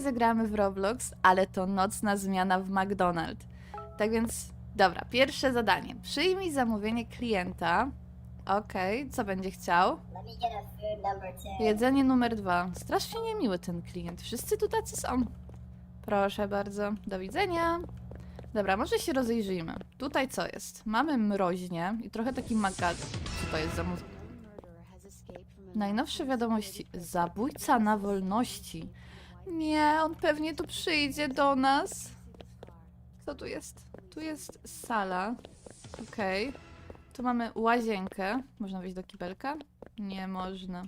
zagramy w Roblox, ale to nocna zmiana w McDonald's. Tak więc, dobra, pierwsze zadanie. Przyjmij zamówienie klienta. Okej, co będzie chciał? Let me get a food number two. Jedzenie numer dwa. Strasznie niemiły ten klient. Wszyscy tu tacy są. Proszę bardzo. Do widzenia. Dobra, może się rozejrzyjmy. Tutaj co jest? Mamy mroźnie i trochę taki magaz. Co to jest za muzyka? Najnowsze wiadomości. Zabójca na wolności. Nie, on pewnie tu przyjdzie do nas. Co tu jest? Tu jest sala. Okej. Tu mamy łazienkę. Można wejść do kibelka? Nie można.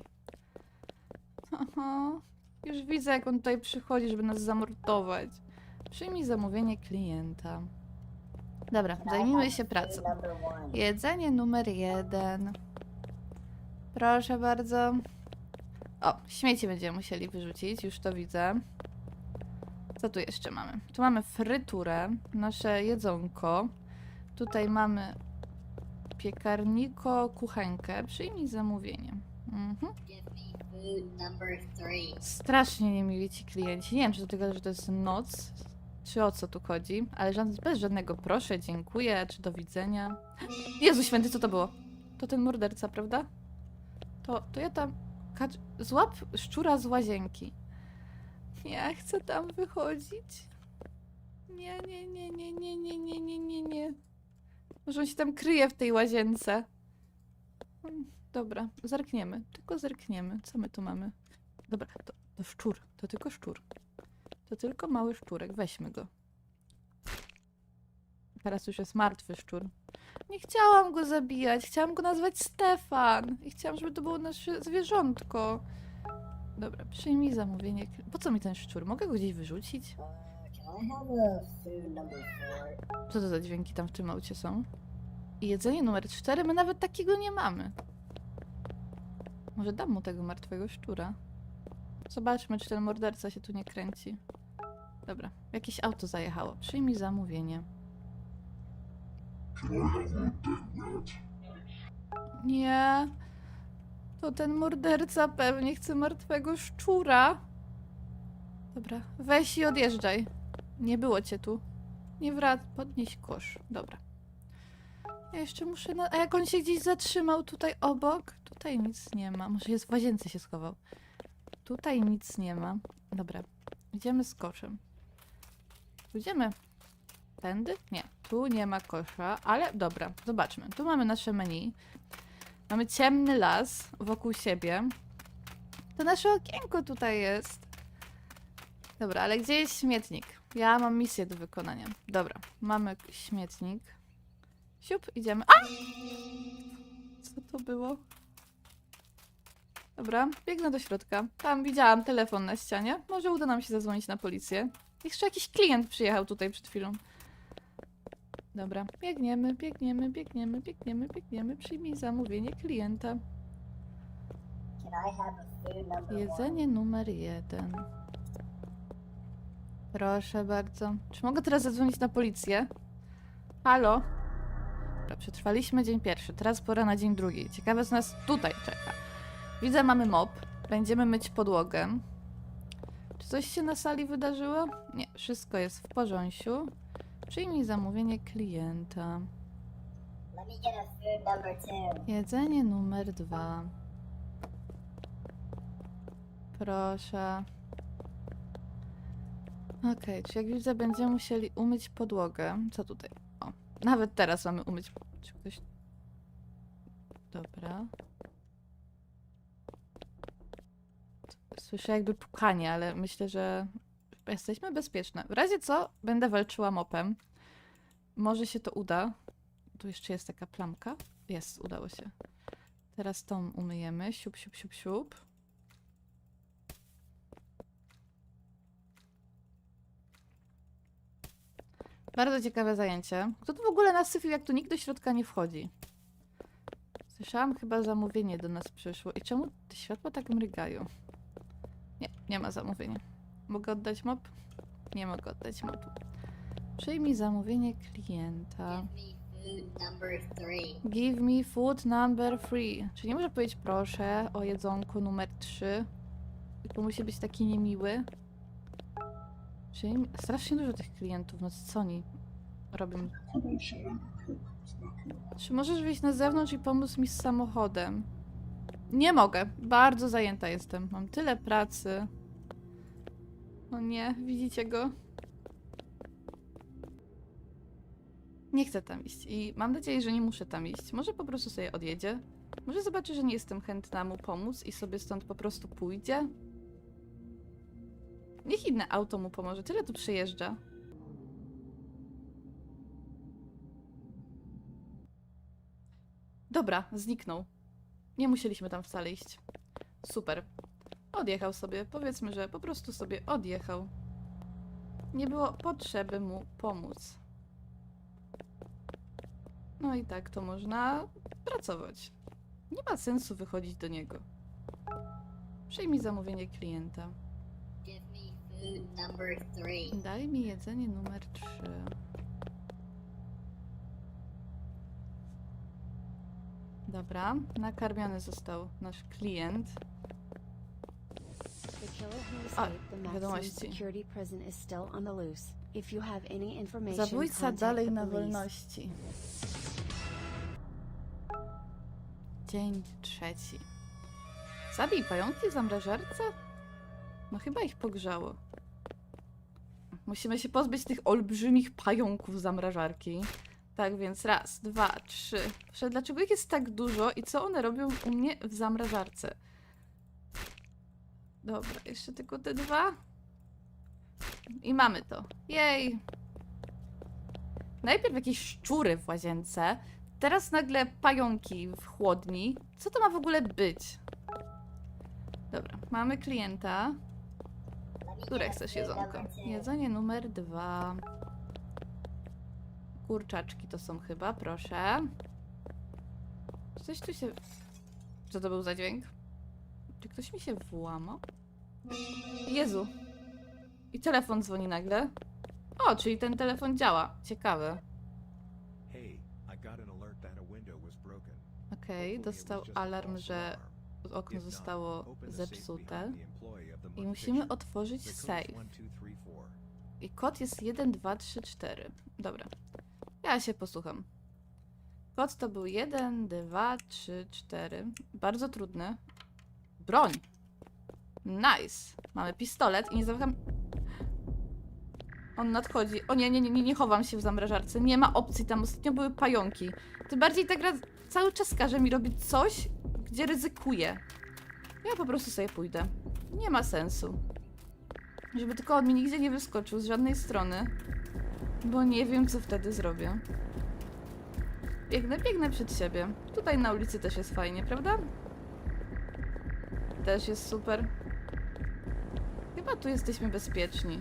Aha. Już widzę, jak on tutaj przychodzi, żeby nas zamordować. Przyjmij zamówienie klienta. Dobra, zajmijmy się pracą. Jedzenie numer jeden. Proszę bardzo. O, śmieci będziemy musieli wyrzucić, już to widzę. Co tu jeszcze mamy? Tu mamy fryturę, nasze jedzonko. Tutaj mamy piekarniko, kuchenkę. Przyjmij zamówienie. Mhm. Strasznie niemili ci klienci. Nie wiem, czy do tego, że to jest noc, czy o co tu chodzi, ale żad- bez żadnego proszę, dziękuję, czy do widzenia. Jezu święty, co to było? To ten morderca, prawda? To, to ja tam... Kacz... Złap szczura z łazienki. Ja chcę tam wychodzić. Nie, nie, nie, nie, nie, nie, nie, nie, nie, nie. Może on się tam kryje w tej łazience. Mm, Dobra, zerkniemy. Tylko zerkniemy. Co my tu mamy? Dobra, to, to szczur. To tylko szczur. To tylko mały szczurek. Weźmy go. Teraz już jest martwy szczur. Nie chciałam go zabijać. Chciałam go nazwać Stefan. I chciałam, żeby to było nasze zwierzątko. Dobra, przyjmij zamówienie. Po co mi ten szczur? Mogę go gdzieś wyrzucić? Co to za dźwięki tam w tym aucie są? I jedzenie numer 4? My nawet takiego nie mamy. Może dam mu tego martwego szczura. Zobaczmy, czy ten morderca się tu nie kręci. Dobra, jakieś auto zajechało. Przyjmij zamówienie. Nie. To ten morderca pewnie chce martwego szczura. Dobra, weź i odjeżdżaj. Nie było cię tu. Nie wrac, podnieś kosz. Dobra. Ja jeszcze muszę. Na... A jak on się gdzieś zatrzymał tutaj obok? Tutaj nic nie ma. Może jest w łazience się schował. Tutaj nic nie ma. Dobra. Idziemy z koszem. Pójdziemy. Tędy? Nie. Tu nie ma kosza, ale dobra, zobaczmy. Tu mamy nasze menu. Mamy ciemny las wokół siebie. To nasze okienko tutaj jest. Dobra, ale gdzie jest śmietnik? Ja mam misję do wykonania. Dobra, mamy śmietnik. Siup, idziemy. A! Co to było? Dobra, biegnę do środka. Tam widziałam telefon na ścianie. Może uda nam się zadzwonić na policję. Jeszcze jakiś klient przyjechał tutaj przed chwilą. Dobra, biegniemy, biegniemy, biegniemy, biegniemy, biegniemy. Przyjmij zamówienie klienta. Can I have a food number one? Jedzenie numer jeden. Proszę bardzo. Czy mogę teraz zadzwonić na policję? Halo? Dobra, przetrwaliśmy dzień pierwszy, teraz pora na dzień drugi. Ciekawe, co nas tutaj czeka. Widzę, mamy mop. Będziemy myć podłogę. Czy coś się na sali wydarzyło? Nie, wszystko jest w porządku. Przyjmij zamówienie klienta. Jedzenie numer dwa. Proszę. Okej, czy jak widzę, będziemy musieli umyć podłogę. Co tutaj? O, nawet teraz mamy umyć. Czy ktoś. Dobra. Słyszę jakby pukanie, ale myślę, że jesteśmy bezpieczne. W razie co, będę walczyła mopem. Może się to uda. Tu jeszcze jest taka plamka. Jest, udało się. Teraz tą umyjemy. Siup, siup, siup, siup. Bardzo ciekawe zajęcie. Kto tu w ogóle nasypił, jak tu nikt do środka nie wchodzi? Słyszałam chyba zamówienie do nas przyszło. I czemu te światła tak mrygają? Nie, nie ma zamówienia. Mogę oddać mop? Nie mogę oddać mopu. Przyjmij zamówienie klienta. Give me food number three. Give me food number three. Czy nie może powiedzieć proszę o jedzonku numer 3? Tylko musi być taki niemiły. Czyli strasznie dużo tych klientów, no co oni robią? Czy możesz wyjść na zewnątrz i pomóc mi z samochodem? Nie mogę. Bardzo zajęta jestem. Mam tyle pracy. O nie, widzicie go? Nie chcę tam iść i mam nadzieję, że nie muszę tam iść. Może po prostu sobie odjedzie? Może zobaczy, że nie jestem chętna mu pomóc i sobie stąd po prostu pójdzie? Niech inne auto mu pomoże. Tyle tu przyjeżdża. Dobra, zniknął. Nie musieliśmy tam wcale iść. Super. Odjechał sobie. Powiedzmy, że po prostu sobie odjechał. Nie było potrzeby mu pomóc. No i tak to można pracować. Nie ma sensu wychodzić do niego. Przyjmij zamówienie klienta. Daj mi jedzenie numer 3. Dobra, nakarmiony został nasz klient. Information, Zabójca dalej na wolności. Dzień trzeci. Zabij pająki w zamrażarce? No chyba ich pogrzało. Musimy się pozbyć tych olbrzymich pająków zamrażarki. Tak więc raz, dwa, trzy. Dlaczego ich jest tak dużo i co one robią u mnie w zamrażarce? Dobra, jeszcze tylko te dwa. I mamy to. Jej! Najpierw jakieś szczury w łazience, teraz nagle pająki w chłodni. Co to ma w ogóle być? Dobra, mamy klienta. Które chcesz jedzonko? Jedzenie numer dwa. Kurczaczki to są chyba, proszę. Coś tu się... Co to był za dźwięk? Czy ktoś mi się włamał? Jezu. I telefon dzwoni nagle. O, czyli ten telefon działa. Ciekawe. Okej, was dostał alarm, że okno zostało zepsute. I musimy otworzyć safe. 1234. I kod jest 1, 2, 3, 4. Dobra. Ja się posłucham. Kod to był 1, 2, 3, 4. Bardzo trudny. Broń. Nice. Mamy pistolet i nie zamykam. On nadchodzi. O nie, nie, nie, nie, chowam się w zamrażarce. Nie ma opcji, tam ostatnio były pająki. Tym bardziej ta gra cały czas każe mi robić coś, gdzie ryzykuję. Ja po prostu sobie pójdę. Nie ma sensu. Żeby tylko on mi nigdzie nie wyskoczył z żadnej strony. Bo nie wiem, co wtedy zrobię. Biegnę, biegnę przed siebie. Tutaj na ulicy też jest fajnie, prawda? Też jest super. Chyba tu jesteśmy bezpieczni.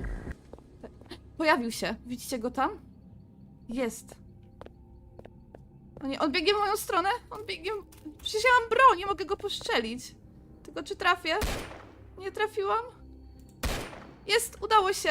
Pojawił się. Widzicie go tam? Jest. O nie, on biegnie w moją stronę? On biegnie... Przecież ja mam broń, nie mogę go poszczelić. Tylko czy trafię? Nie trafiłam? Jest, udało się.